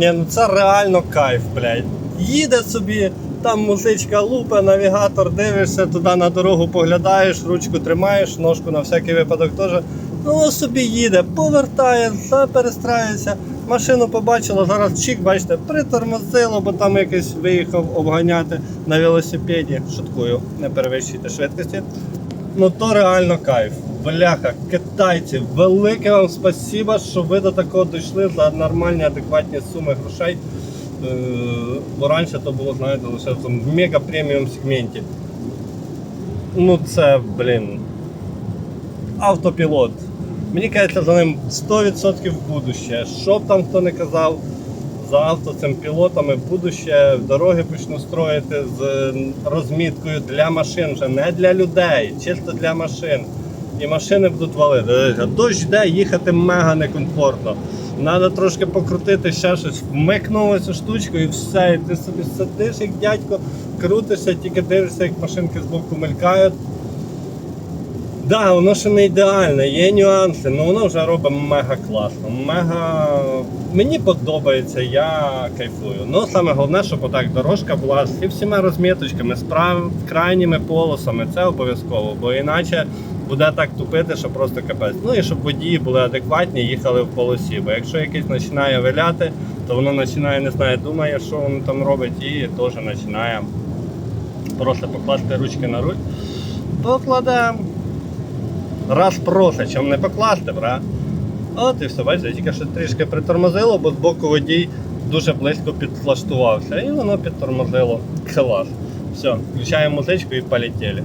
Ні, ну це реально кайф, блядь. Їде собі, там музичка лупе, навігатор, дивишся, туди на дорогу поглядаєш, ручку тримаєш, ножку на всякий випадок теж. Ну собі їде, повертає, перестраюється. Машину побачила, зараз чик, бачите, притормозило, бо там якийсь виїхав обганяти на велосипеді. Шуткую, не перевищуйте швидкості. Ну то реально кайф. Бляха, китайці, велике вам спасіба, що ви до такого дійшли за нормальні, адекватні суми грошей. Е, Бо раніше то було, знаєте, лише в мега преміум сегменті. Ну це, блін. Автопілот. Мені кажеться, за ним 100% будуще. Що б там хто не казав, за авто цим пілотами будуще дороги почну строїти з розміткою для машин, вже не для людей, чисто для машин. І машини будуть валити. Дощ йде, їхати мега некомфортно. Треба трошки покрутити ще щось, вмикнули цю штучку і все. І ти собі сидиш, як дядько, крутишся, тільки дивишся, як машинки з боку мелькають. Да, воно ще не ідеальне, є нюанси, але воно вже робить мега класно. Мега. Мені подобається, я кайфую. Ну саме головне, щоб отак дорожка була зі всіма розміточками, з прав... крайніми полосами. Це обов'язково, бо іначе буде так тупити, що просто капець. Ну і щоб водії були адекватні, їхали в полосі. Бо якщо якийсь починає виляти, то воно починає, не знаю, думає, що воно там робить, і теж починає просто покласти ручки на руль. Покладемо. Раз просить, чим не покласти, бра. От і все, бачите, тільки що трішки притормозило, бо з боку водій дуже близько підлаштувався. І воно підтормозило. Клас. Все, включаємо музичку і полетіли.